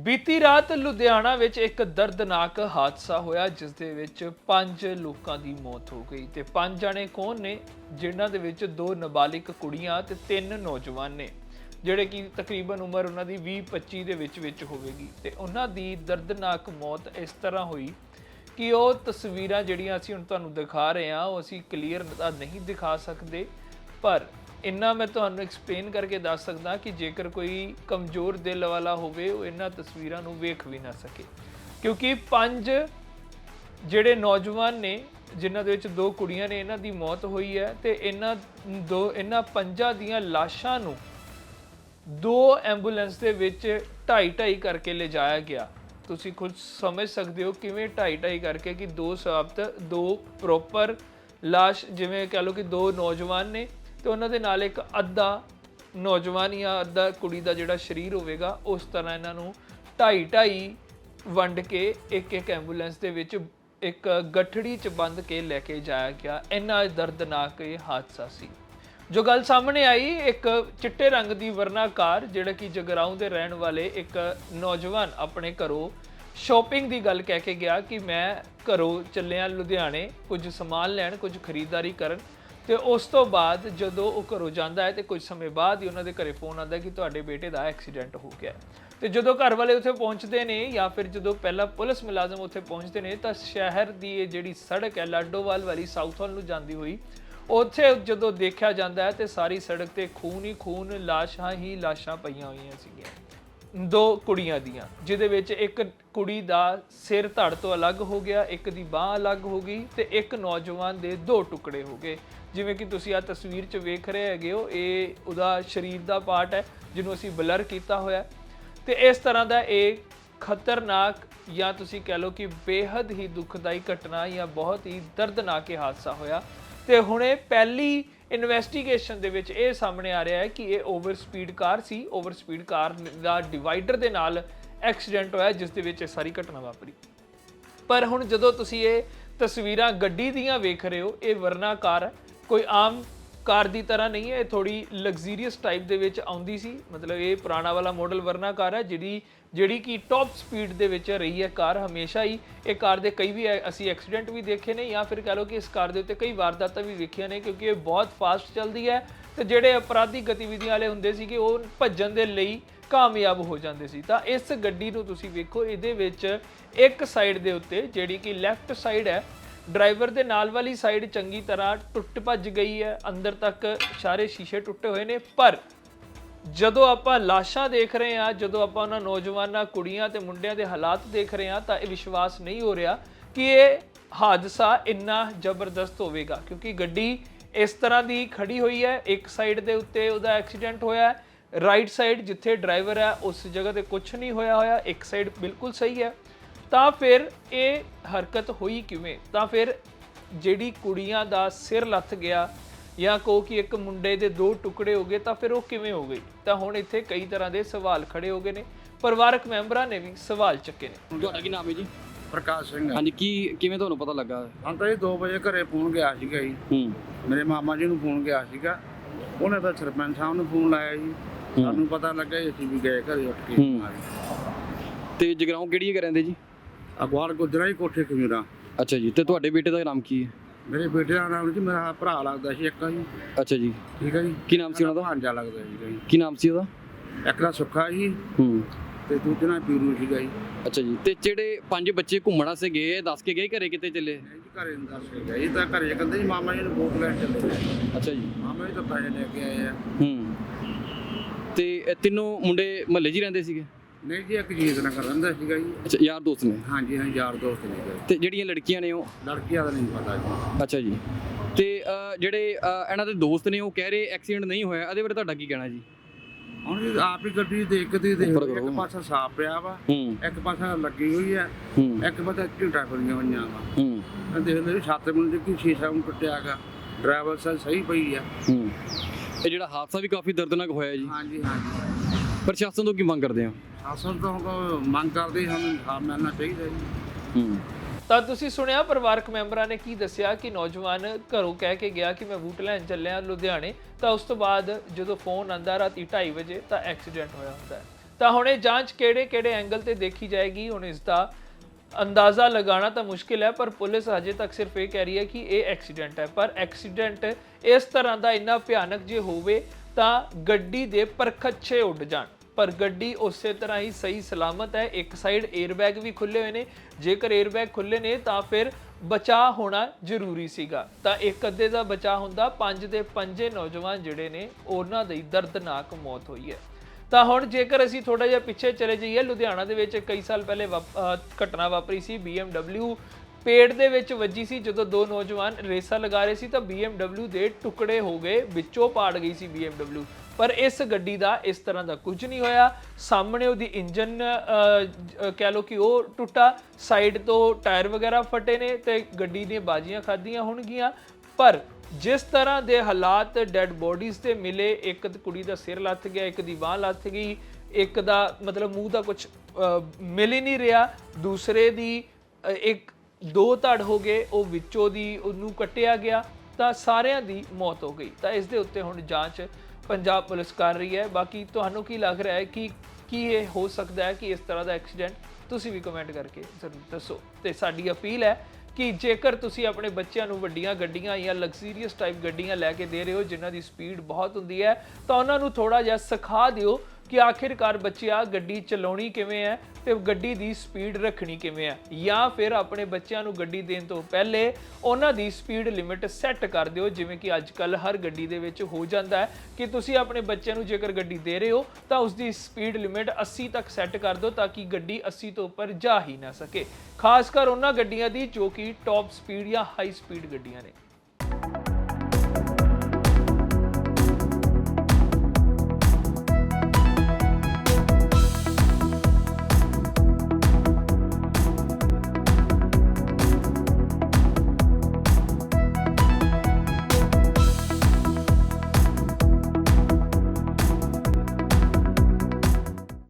ਬੀਤੀ ਰਾਤ ਲੁਧਿਆਣਾ ਵਿੱਚ ਇੱਕ ਦਰਦਨਾਕ ਹਾਦਸਾ ਹੋਇਆ, ਜਿਸ ਦੇ ਵਿੱਚ ਪੰਜ ਲੋਕਾਂ ਦੀ ਮੌਤ ਹੋ ਗਈ ਤੇ ਪੰਜ ਜਣੇ ਕੌਣ ਨੇ, ਜਿਨ੍ਹਾਂ ਦੇ ਵਿੱਚ ਦੋ ਨਾਬਾਲਿਗ ਕੁੜੀਆਂ ਤੇ ਤਿੰਨ ਨੌਜਵਾਨ ਨੇ, ਜਿਹੜੇ ਕਿ ਤਕਰੀਬਨ ਉਮਰ ਉਹਨਾਂ ਦੀ 20-25 ਦੇ ਵਿੱਚ ਵਿੱਚ ਹੋਵੇਗੀ। ਤੇ ਉਹਨਾਂ ਦੀ ਦਰਦਨਾਕ ਮੌਤ ਇਸ ਤਰ੍ਹਾਂ ਹੋਈ ਕਿ ਉਹ ਤਸਵੀਰਾਂ ਜਿਹੜੀਆਂ ਅਸੀਂ ਹੁਣ ਤੁਹਾਨੂੰ ਦਿਖਾ ਰਹੇ ਹਾਂ, ਉਹ ਅਸੀਂ ਕਲੀਅਰ ਤਾਂ ਨਹੀਂ ਦਿਖਾ ਸਕਦੇ, ਪਰ ਇੰਨਾ ਮੈਂ ਤੁਹਾਨੂੰ ਐਕਸਪਲੇਨ ਕਰਕੇ ਦੱਸ ਸਕਦਾ ਕਿ ਜੇਕਰ ਕੋਈ ਕਮਜ਼ੋਰ ਦਿਲ ਵਾਲਾ ਹੋਵੇ, ਉਹ ਇਹਨਾਂ ਤਸਵੀਰਾਂ ਨੂੰ ਵੇਖ ਵੀ ਨਾ ਸਕੇ। ਕਿਉਂਕਿ ਪੰਜ ਜਿਹੜੇ ਨੌਜਵਾਨ ਨੇ, ਜਿਨ੍ਹਾਂ ਦੇ ਵਿੱਚ ਦੋ ਕੁੜੀਆਂ ਨੇ, ਇਹਨਾਂ ਦੀ ਮੌਤ ਹੋਈ ਹੈ ਤੇ ਇਹਨਾਂ ਦੋ, ਇਹਨਾਂ ਪੰਜਾਂ ਦੀਆਂ ਲਾਸ਼ਾਂ ਨੂੰ ਦੋ ਐਂਬੂਲੈਂਸ ਦੇ ਵਿੱਚ ਢਾਈ ਢਾਈ ਕਰਕੇ ਲਿਜਾਇਆ ਗਿਆ। ਤੁਸੀਂ ਖੁਦ ਸਮਝ ਸਕਦੇ ਹੋ ਕਿਵੇਂ ਢਾਈ ਢਾਈ ਕਰਕੇ ਕਿ ਦੋ ਸਾਬਤ ਦੋ ਪ੍ਰੋਪਰ ਲਾਸ਼, ਜਿਵੇਂ ਕਹ ਲਓ ਕਿ ਦੋ ਨੌਜਵਾਨ ਨੇ ਤੇ ਉਹਨਾਂ ਦੇ ਨਾਲ ਇੱਕ ਅੱਧਾ ਨੌਜਵਾਨ ਜਾਂ ਅੱਧਾ ਕੁੜੀ ਦਾ ਜਿਹੜਾ ਸਰੀਰ ਹੋਵੇਗਾ, ਉਸ ਤਰ੍ਹਾਂ ਇਹਨਾਂ ਨੂੰ ਢਾਈ ਢਾਈ ਵੰਡ ਕੇ ਇੱਕ ਇੱਕ ਐਂਬੂਲੈਂਸ ਦੇ ਵਿੱਚ ਇੱਕ ਗੱਠੜੀ 'ਚ ਬੰਦ ਕੇ ਲੈ ਕੇ ਜਾਇਆ ਗਿਆ। ਇੰਨਾ ਦਰਦਨਾਕ ਇਹ ਹਾਦਸਾ ਸੀ। ਜੋ ਗੱਲ ਸਾਹਮਣੇ ਆਈ, ਇੱਕ ਚਿੱਟੇ ਰੰਗ ਦੀ ਵਰਨਾਕਾਰ, ਜਿਹੜਾ ਕਿ ਜਗਰਾਉਂ ਦੇ ਰਹਿਣ ਵਾਲੇ ਇੱਕ ਨੌਜਵਾਨ ਆਪਣੇ ਘਰੋਂ ਸ਼ਾਪਿੰਗ ਦੀ ਗੱਲ ਕਹਿ ਕੇ ਗਿਆ ਕਿ ਮੈਂ ਘਰੋਂ ਚੱਲਿਆ ਲੁਧਿਆਣੇ, ਕੁਝ ਸਮਾਨ ਲੈਣ, ਕੁਝ ਖਰੀਦਦਾਰੀ ਕਰਨ। ਤੇ ਉਸ ਤੋਂ ਬਾਅਦ ਜਦੋਂ ਉਹ ਘਰੋਂ ਜਾਂਦਾ ਹੈ ਤੇ ਕੁਝ ਸਮੇਂ ਬਾਅਦ ਹੀ ਉਹਨਾਂ ਦੇ ਘਰੇ ਫੋਨ ਆਉਂਦਾ ਕਿ ਤੁਹਾਡੇ ਬੇਟੇ ਦਾ ਐਕਸੀਡੈਂਟ ਹੋ ਗਿਆ ਹੈ। ਤੇ ਜਦੋਂ ਘਰ ਵਾਲੇ ਉੱਥੇ ਪਹੁੰਚਦੇ ਨੇ ਜਾਂ ਫਿਰ ਜਦੋਂ ਪਹਿਲਾਂ ਪੁਲਿਸ ਮੁਲਾਜ਼ਮ ਉੱਥੇ ਪਹੁੰਚਦੇ ਨੇ ਤਾਂ ਸ਼ਹਿਰ ਦੀ ਇਹ ਜਿਹੜੀ ਸੜਕ ਹੈ, ਲਾਡੋਵਾਲ ਵਾਲੀ ਸਾਊਥ ਵੱਲ ਨੂੰ ਜਾਂਦੀ ਹੋਈ, ਉੱਥੇ ਜਦੋਂ ਦੇਖਿਆ ਜਾਂਦਾ ਹੈ ਤੇ ਸਾਰੀ ਸੜਕ ਤੇ ਖੂਨ ਹੀ ਖੂਨ, ਲਾਸ਼ਾਂ ਹੀ ਲਾਸ਼ਾਂ ਪਈਆਂ ਹੋਈਆਂ ਸੀਗੀਆਂ ਦੋ ਕੁੜੀਆਂ ਦੀਆਂ, ਜਿਹਦੇ ਵਿੱਚ ਇੱਕ ਕੁੜੀ ਦਾ ਸਿਰ ਧੜ ਤੋਂ ਅਲੱਗ ਹੋ ਗਿਆ, ਇੱਕ ਦੀ ਬਾਹ ਅਲੱਗ ਹੋ ਗਈ ਤੇ ਇੱਕ ਨੌਜਵਾਨ ਦੇ ਦੋ ਟੁਕੜੇ ਹੋ ਗਏ ਜਿਵੇਂ ਕਿ ਤੁਸੀਂ ਆ ਤਸਵੀਰ 'ਚ ਵੇਖ ਰਹੇ ਹੈਗੇ ਹੋ, ਇਹ ਉਹਦਾ ਸਰੀਰ ਦਾ ਪਾਰਟ ਹੈ, ਜਿਹਨੂੰ ਅਸੀਂ ਬਲਰ ਕੀਤਾ ਹੋਇਆ ਹੈ। ਤੇ ਇਸ ਤਰ੍ਹਾਂ ਦਾ ਇਹ ਖਤਰਨਾਕ ਜਾਂ ਤੁਸੀਂ ਕਹਿ ਲਓ ਕਿ ਬੇहद ਹੀ ਦੁਖਦਾਈ ਘਟਨਾ ਜਾਂ ਬਹੁਤ ਹੀ ਦਰਦਨਾਕ ਇਹ ਹਾਦਸਾ ਹੋਇਆ ਤੇ ਹੁਣੇ ਪਹਿਲੀ ਇਨਵੈਸਟੀਗੇਸ਼ਨ ਦੇ ਵਿੱਚ ਇਹ ਸਾਹਮਣੇ ਆ ਰਿਹਾ ਹੈ ਕਿ ਇਹ ਓਵਰ ਸਪੀਡ ਕਾਰ ਸੀ। ਓਵਰ ਸਪੀਡ ਕਾਰ ਦਾ ਡਿਵਾਈਡਰ ਦੇ ਨਾਲ ਐਕਸੀਡੈਂਟ ਹੋਇਆ, ਜਿਸ ਦੇ ਵਿੱਚ ਇਹ ਸਾਰੀ ਘਟਨਾ ਵਾਪਰੀ। ਪਰ ਹੁਣ ਜਦੋਂ ਤੁਸੀਂ ਇਹ ਤਸਵੀਰਾਂ ਗੱਡੀ ਦੀਆਂ ਵੇਖ ਰਹੇ ਹੋ, ਇਹ ਵਰਨਾ ਕਾਰ ਕੋਈ ਆਮ ਕਾਰ ਦੀ ਤਰ੍ਹਾਂ ਨਹੀਂ ਹੈ, ਇਹ ਥੋੜੀ ਲਗਜ਼ਰੀਅਸ ਟਾਈਪ ਦੇ ਵਿੱਚ ਆਉਂਦੀ ਸੀ। ਮਤਲਬ ਇਹ ਪੁਰਾਣਾ ਵਾਲਾ ਮਾਡਲ ਵਰਨਾ ਕਾਰ ਹੈ, ਜਿਹੜੀ ਜਿਹੜੀ ਕਿ ਟੌਪ ਸਪੀਡ ਦੇ ਵਿੱਚ ਰਹੀ ਹੈ ਕਾਰ ਹਮੇਸ਼ਾ ਹੀ। ਇਹ ਕਾਰ ਦੇ ਕਈ ਵੀ ਐ- ਅਸੀਂ ਐਕਸੀਡੈਂਟ ਵੀ ਦੇਖੇ ਨੇ ਜਾਂ ਫਿਰ ਕਹ ਲਓ ਕਿ ਇਸ ਕਾਰ ਦੇ ਉੱਤੇ ਕਈ ਵਾਰਦਾਤਾਂ ਵੀ ਵੇਖੀਆਂ ਨੇ, ਕਿਉਂਕਿ ਇਹ ਬਹੁਤ ਫਾਸਟ ਚੱਲਦੀ ਹੈ ਤੇ ਜਿਹੜੇ ਅਪਰਾਧੀ ਗਤੀਵਿਧੀਆਂ ਵਾਲੇ ਹੁੰਦੇ ਸੀਗੇ, ਉਹ ਭੱਜਣ ਦੇ ਲਈ ਕਾਮਯਾਬ ਹੋ ਜਾਂਦੇ ਸੀ। ਤਾਂ ਇਸ ਗੱਡੀ ਨੂੰ ਤੁਸੀਂ ਵੇਖੋ, ਇਹਦੇ ਵਿੱਚ ਇੱਕ ਸਾਈਡ ਦੇ ਉੱਤੇ ਜਿਹੜੀ ਕਿ ਲੈਫਟ ਸਾਈਡ ਹੈ ਡਰਾਈਵਰ ਦੇ ਨਾਲ ਵਾਲੀ ਸਾਈਡ ਚੰਗੀ ਤਰ੍ਹਾਂ ਟੁੱਟ ਭੱਜ ਗਈ ਹੈ। ਅੰਦਰ ਤੱਕ ਸਾਰੇ ਸ਼ੀਸ਼ੇ ਟੁੱਟੇ ਹੋਏ ਨੇ। ਪਰ ਜਦੋਂ ਆਪਾਂ ਲਾਸ਼ਾਂ ਦੇਖ ਰਹੇ ਹਾਂ, ਜਦੋਂ ਆਪਾਂ ਉਹਨਾਂ ਨੌਜਵਾਨਾਂ, ਕੁੜੀਆਂ ਤੇ ਮੁੰਡਿਆਂ ਦੇ ਹਾਲਾਤ ਦੇਖ ਰਹੇ ਹਾਂ, ਤਾਂ ਇਹ ਵਿਸ਼ਵਾਸ ਨਹੀਂ ਹੋ ਰਿਹਾ ਕਿ ਇਹ ਹਾਦਸਾ ਇੰਨਾ ਜ਼ਬਰਦਸਤ ਹੋਵੇਗਾ। ਕਿਉਂਕਿ ਗੱਡੀ ਇਸ ਤਰ੍ਹਾਂ ਦੀ ਖੜੀ ਹੋਈ ਹੈ। ਇੱਕ ਸਾਈਡ ਦੇ ਉੱਤੇ ਉਹਦਾ ਐਕਸੀਡੈਂਟ ਹੋਇਆ ਹੈ। ਰਾਈਟ ਸਾਈਡ ਜਿੱਥੇ ਡਰਾਈਵਰ ਹੈ, ਉਸ ਜਗ੍ਹਾ ਤੇ ਕੁਝ ਨਹੀਂ ਹੋਇਆ ਹੋਇਆ। ਇੱਕ ਸਾਈਡ ਬਿਲਕੁਲ ਸਹੀ ਹੈ। ਤਾਂ ਫਿਰ ਇਹ ਹਰਕਤ ਹੋਈ ਕਿਵੇਂ? ਤਾਂ ਫਿਰ ਜਿਹੜੀ ਕੁੜੀਆਂ ਦਾ ਸਿਰ ਲੱਥ ਗਿਆ ਜਾਂ ਕਹੋ ਕਿ ਇੱਕ ਮੁੰਡੇ ਦੇ ਦੋ ਟੁਕੜੇ ਹੋ ਗਏ ਤਾਂ ਫਿਰ ਉਹ ਕਿਵੇਂ ਹੋ ਗਈ? ਤਾਂ ਹੁਣ ਇੱਥੇ ਕਈ ਤਰ੍ਹਾਂ ਦੇ ਸਵਾਲ ਖੜੇ ਹੋ ਗਏ ਨੇ। ਪਰਿਵਾਰਕ ਮੈਂਬਰਾਂ ਨੇ ਵੀ ਸਵਾਲ ਚੱਕੇ ਨੇ। ਤੁਹਾਡਾ ਕੀ ਨਾਮ ਹੈ ਜੀ? ਪ੍ਰਕਾਸ਼ ਸਿੰਘ। ਹਾਂਜੀ ਕੀ ਕਿਵੇਂ ਤੁਹਾਨੂੰ ਪਤਾ ਲੱਗਾ? ਹਾਂ ਤਾਂ ਇਹ 2 ਵਜੇ ਘਰੇ ਫੋਨ ਗਿਆ ਸੀਗਾ ਜੀ। ਹੂੰ। ਮੇਰੇ ਮਾਮਾ ਜੀ ਨੂੰ ਫੋਨ ਗਿਆ ਸੀਗਾ। ਉਹਨੇ ਤਾਂ ਸਰਪੰਚ ਸਾਹਿਬ ਨੂੰ ਫੋਨ ਲਾਇਆ ਜੀ। ਸਾਨੂੰ ਪਤਾ ਲੱਗਾ ਜੀ ਅਸੀਂ ਵੀ ਗਏ ਘਰੇ ਉੱਠ ਕੇ। ਤੇ ਜਗਰਾਉਂ ਕਿਹੜੀ ਜਗ੍ਹਾ ਰਹਿੰਦੇ ਜੀ? ਅਗਵਾਲ ਗੁਜਰਾ ਹੀ ਕੋਠੇ ਖਮੀਰਾ ਅੱਛਾ ਜੀ ਤੇ ਤੁਹਾਡੇ ਬੇਟੇ ਦਾ ਨਾਮ ਕੀ ਹੈ? ਮੇਰੇ ਬੇਟੇ ਦਾ ਨਾਮ ਜੀ ਮੇਰਾ ਭਰਾ ਲੱਗਦਾ ਸੀ ਇੱਕ ਜੀ। ਅੱਛਾ ਜੀ। ਠੀਕ ਹੈ ਜੀ। ਕੀ ਨਾਮ ਸੀ ਉਹਨਾਂ ਦਾ? ਭਾਂਜਾ ਲੱਗਦਾ ਜੀ। ਕੀ ਨਾਮ ਸੀ ਉਹਦਾ? ਇੱਕ ਦਾ ਸੁੱਖਾ ਜੀ ਹੂੰ। ਤੇ ਦੂਜੇ ਨਾਲ ਪੀਰੂ ਸੀਗਾ ਜੀ। ਅੱਛਾ ਜੀ ਤੇ ਜਿਹੜੇ ਪੰਜ ਬੱਚੇ ਘੁੰਮਣਾ ਸੇ ਗਏ ਦੱਸ ਕੇ ਗਏ ਘਰੇ ਕਿਤੇ ਚੱਲੇ? ਜੀ ਘਰੇ ਨੂੰ ਦੱਸ ਕੇ ਗਏ। ਜੀ ਤਾਂ ਘਰੇ ਕਹਿੰਦੇ ਜੀ ਮਾਮਾ ਜੀ ਨੂੰ ਬੋਟ ਲੈਣ ਚੱਲੇ। ਅੱਛਾ ਜੀ। ਮਾਮਾ ਜੀ ਤਾਂ ਪੈਸੇ ਲੈ ਕੇ ਆਏ ਆ। ਹੂੰ। ਤੇ ਤਿੰਨੋਂ ਮੁੰਡੇ ਮਹੱਲੇ 'ਚ ਹੀ ਰਹਿੰਦੇ ਸੀਗੇ? ਨਹੀਂ ਜੀ ਇੱਕ ਜੀਤ ਨਾਲ ਰਹਿੰਦਾ ਸੀਗਾ ਜੀ। ਅੱਛਾ ਯਾਰ ਦੋਸਤ ਨੇ? ਹਾਂਜੀ ਹਾਂ ਯਾਰ ਦੋਸਤ ਨੇ ਤੇ ਜਿਹੜੀਆਂ ਲੜਕੀਆਂ ਨੇ ਉਹ? ਲੜਕੀਆਂ ਦਾ ਨਹੀਂ ਪਤਾ ਜੀ। ਅੱਛਾ ਜੀ। ਤੇ ਜਿਹੜੇ ਇਹਨਾਂ ਦੇ ਦੋਸਤ ਨੇ ਉਹ ਕਹਿ ਰਹੇ ਐਕਸੀਡੈਂਟ ਨਹੀਂ ਹੋਇਆ। ਇਹਦੇ ਬਾਰੇ ਤੁਹਾਡਾ ਕੀ ਕਹਿਣਾ ਜੀ? ਹੁਣ ਜੀ ਆਪ ਹੀ ਗੱਡੀ ਦੇਖਦੀ ਦੇਖ ਉੱਪਰ ਇੱਕ ਕਰੋ। ਪਾਸਾ ਸਾਫ਼ ਪਿਆ ਵਾ ਹੂੰ। ਇੱਕ ਪਾਸਾ ਲੱਗੀ ਹੋਈ ਹੈ ਹੂੰ। ਇੱਕ ਪਾਸਾ ਝੀਟਾਂ ਖੁੱਲੀਆਂ ਹੋਈਆਂ ਵਾ। ਹੂੰ। ਦੇਖ ਲਈ ਛੱਤ ਮੈਨੂੰ ਦੇਖੀ ਸ਼ੀਸ਼ਾ ਨੂੰ ਟੁੱਟਿਆਗਾ ਡਰਾਈਵਰ ਸਾਈਡ ਸਹੀ ਪਈ ਆ। ਹੂੰ। ਇਹ ਜਿਹੜਾ ਹਾਦਸਾ ਵੀ ਕਾਫੀ ਦਰਦਨਾਕ ਹੋਇਆ ਜੀ। ਹਾਂਜੀ ਹਾਂਜੀ। ਪ੍ਰਸ਼ਾਸਨ ਤੋਂ ਕੀ ਮੰਗ ਕਰਦੇ ਆ ਅਸਲ ਤੋਂ ਮੰਗ ਕਰਦੇ ਸਾਨੂੰ ਇਨਸਾਫ ਮਿਲਣਾ ਚਾਹੀਦਾ ਜੀ। ਹੂੰ। ਤਾਂ ਤੁਸੀਂ ਸੁਣਿਆ ਪਰਿਵਾਰਕ ਮੈਂਬਰਾਂ ਨੇ ਕੀ ਦੱਸਿਆ ਕਿ ਨੌਜਵਾਨ ਘਰੋਂ ਕਹਿ ਕੇ ਗਿਆ ਕਿ ਮੈਂ ਬੂਟ ਲੈਣ ਚੱਲਿਆ ਲੁਧਿਆਣੇ, ਤਾਂ ਉਸ ਤੋਂ ਬਾਅਦ ਜਦੋਂ ਫੋਨ ਆਂਦਾ ਰਾਤੀ 2:30 ਵਜੇ ਤਾਂ ਐਕਸੀਡੈਂਟ ਹੋਇਆ ਹੁੰਦਾ ਹੈ। ਤਾਂ ਹੁਣ ਇਹ ਜਾਂਚ ਕਿਹੜੇ ਕਿਹੜੇ ਐਂਗਲ ਤੇ ਦੇਖੀ ਜਾਏਗੀ, ਹੁਣ ਇਸ ਦਾ ਅੰਦਾਜ਼ਾ ਲਗਾਉਣਾ ਤਾਂ ਮੁਸ਼ਕਿਲ ਹੈ, ਪਰ ਪੁਲਿਸ ਹਜੇ ਤੱਕ ਸਿਰਫ ਇਹ ਕਹਿ ਰਹੀ ਹੈ ਕਿ ਇਹ ਐਕਸੀਡੈਂਟ ਹੈ। ਪਰ ਐਕਸੀਡੈਂਟ ਇਸ ਤਰ੍ਹਾਂ ਦਾ ਇੰਨਾ ਭਿਆਨਕ ਜੇ ਹੋਵੇ ਤਾਂ ਗੱਡੀ ਦੇ ਪਰਖੱਛੇ ਉੱਡ ਜਾਣ। ਪਰ ਗੱਡੀ ਉਸੇ ਤਰ੍ਹਾਂ ਹੀ ਸਹੀ ਸਲਾਮਤ ਹੈ। ਇੱਕ ਸਾਈਡ 에ਅਰਬੈਗ ਵੀ ਖੁੱਲੇ ਹੋਏ ਨੇ। ਜੇਕਰ 에ਅਰਬੈਗ ਖੁੱਲੇ ਨੇ, ਤਾਂ ਫਿਰ ਬਚਾਅ ਹੋਣਾ ਜ਼ਰੂਰੀ ਸੀਗਾ। ਤਾਂ ਇੱਕ ਅੱਧੇ ਦਾ ਬਚਾਅ ਹੁੰਦਾ। ਪੰਜ ਦੇ ਪੰਜੇ ਨੌਜਵਾਨ ਜਿਹੜੇ ਨੇ, ਉਹਨਾਂ ਦੀ ਦਰਦਨਾਕ ਮੌਤ ਹੋਈ ਹੈ। ਤਾਂ ਹੁਣ ਜੇਕਰ ਅਸੀਂ ਥੋੜਾ ਜਿਹਾ ਪਿੱਛੇ ਚਲੇ ਜਾਈਏ, ਲੁਧਿਆਣਾ ਦੇ ਵਿੱਚ ਕਈ ਸਾਲ ਪਹਿਲੇ ਵਾਪ- ਘਟਨਾ ਵਾਪਰੀ ਸੀ। BMW ਪੇੜ ਦੇ ਵਿੱਚ ਵੱਜੀ ਸੀ ਜਦੋਂ ਦੋ ਨੌਜਵਾਨ ਰੇਸਾਂ ਲਗਾ ਰਹੇ ਸੀ ਤਾਂ BMW ਦੇ ਟੁਕੜੇ ਹੋ ਗਏ, ਵਿੱਚੋਂ ਪਾੜ ਗਈ ਸੀ BMW ਪਰ ਇਸ ਗੱਡੀ ਦਾ ਇਸ ਤਰ੍ਹਾਂ ਦਾ ਕੁਝ ਨਹੀਂ ਹੋਇਆ। ਸਾਹਮਣੇ ਉਹਦੀ ਇੰਜਨ ਕਹਿ ਲਓ ਕਿ ਉਹ ਟੁੱਟਾ। ਸਾਈਡ ਤੋਂ ਟਾਇਰ ਵਗੈਰਾ ਫਟੇ ਨੇ ਤੇ ਗੱਡੀ ਨੇ ਬਾਜੀਆਂ ਖਾਧੀਆਂ ਹੋਣਗੀਆਂ। ਪਰ ਜਿਸ ਤਰ੍ਹਾਂ ਦੇ ਹਾਲਾਤ ਡੈੱਡ ਬੋਡੀਜ਼ ਤੇ ਮਿਲੇ, ਇੱਕ ਕੁੜੀ ਦਾ ਸਿਰ ਲੱਥ ਗਿਆ, ਇੱਕ ਦੀ ਬਾਹ ਲੱਥ ਗਈ, ਇੱਕ ਦਾ ਮਤਲਬ ਮੂੰਹ ਦਾ ਕੁਝ ਮਿਲ ਹੀ ਨਹੀਂ ਰਿਹਾ। ਦੂਸਰੇ ਦੀ ਇੱਕ ਦੋ ਧੜ ਹੋ ਗਏ, ਉਹ ਵਿੱਚੋਂ ਦੀ ਉਹਨੂੰ ਕੱਟਿਆ ਗਿਆ, ਤਾਂ ਸਾਰਿਆਂ ਦੀ ਮੌਤ ਹੋ ਗਈ। ਤਾਂ ਇਸ ਦੇ ਉੱਤੇ ਹੁਣ ਜਾਂਚ ਪੰਜਾਬ ਪੁਲਿਸ ਕਰ ਰਹੀ ਹੈ। ਬਾਕੀ ਤੁਹਾਨੂੰ ਕੀ ਲੱਗ ਰਿਹਾ ਹੈ ਕਿ ਕੀ ਇਹ ਹੋ ਸਕਦਾ ਹੈ ਕਿ ਇਸ ਤਰ੍ਹਾਂ ਦਾ ਐਕਸੀਡੈਂਟ ਤੁਸੀਂ ਵੀ ਕਮੈਂਟ ਕਰਕੇ ਜ਼ਰੂਰ ਦੱਸੋ। ਤੇ ਸਾਡੀ ਅਪੀਲ ਹੈ ਕਿ ਜੇਕਰ ਤੁਸੀਂ ਆਪਣੇ ਬੱਚਿਆਂ ਨੂੰ ਵੱਡੀਆਂ ਗੱਡੀਆਂ ਜਾਂ ਲਗਜ਼ਰੀਅਸ ਟਾਈਪ ਗੱਡੀਆਂ ਲੈ ਕੇ ਦੇ ਰਹੇ ਹੋ, ਜਿਨ੍ਹਾਂ ਦੀ ਸਪੀਡ ਬਹੁਤ ਹੁੰਦੀ ਹੈ, ਤਾਂ ਉਹਨਾਂ ਨੂੰ ਥੋੜਾ ਜਿਹਾ ਸਿਖਾ ਦਿਓ ਕਿ ਆਖਿਰਕਾਰ ਬੱਚਿਆ, ਗੱਡੀ ਚਲਾਉਣੀ ਕਿਵੇਂ ਹੈ ਤੇ ਗੱਡੀ ਦੀ ਸਪੀਡ ਰੱਖਣੀ ਕਿਵੇਂ ਹੈ? ਜਾਂ ਫਿਰ ਆਪਣੇ ਬੱਚਿਆਂ ਨੂੰ ਗੱਡੀ ਦੇਣ ਤੋਂ ਪਹਿਲੇ ਉਹਨਾਂ ਦੀ ਸਪੀਡ ਲਿਮਿਟ ਸੈੱਟ ਕਰ ਦਿਓ, ਜਿਵੇਂ ਕਿ ਅੱਜ ਕੱਲ ਹਰ ਗੱਡੀ ਦੇ ਵਿੱਚ ਹੋ ਜਾਂਦਾ ਹੈ ਕਿ ਤੁਸੀਂ ਆਪਣੇ ਬੱਚਿਆਂ ਨੂੰ ਜੇਕਰ ਗੱਡੀ ਦੇ ਰਹੇ ਹੋ, ਤਾਂ ਉਸ ਦੀ ਸਪੀਡ ਲਿਮਿਟ 80 ਤੱਕ ਸੈੱਟ ਕਰ ਦਿਓ ਤਾਂ ਕਿ ਗੱਡੀ 80 ਤੋਂ ਉੱਪਰ ਜਾ ਹੀ ਨਾ ਸਕੇ। ਖਾਸ ਕਰ ਉਹਨਾਂ ਗੱਡੀਆਂ ਦੀ ਜੋ ਕਿ ਟੌਪ ਸਪੀਡ ਜਾਂ ਹਾਈ ਸਪੀਡ ਗੱਡੀਆਂ ਨੇ।